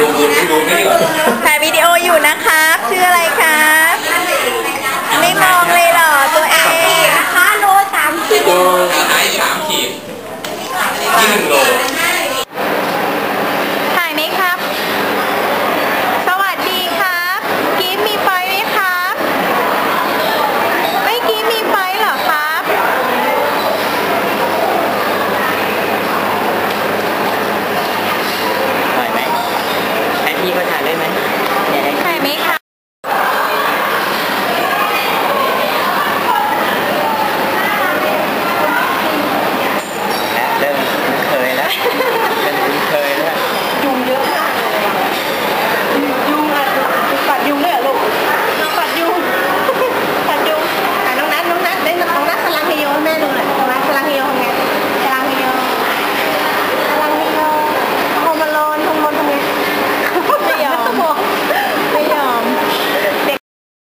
ดูดูนี่ดูนี่ก่อนถ่ายวิดีโออยู่นะครับชื่ออะไร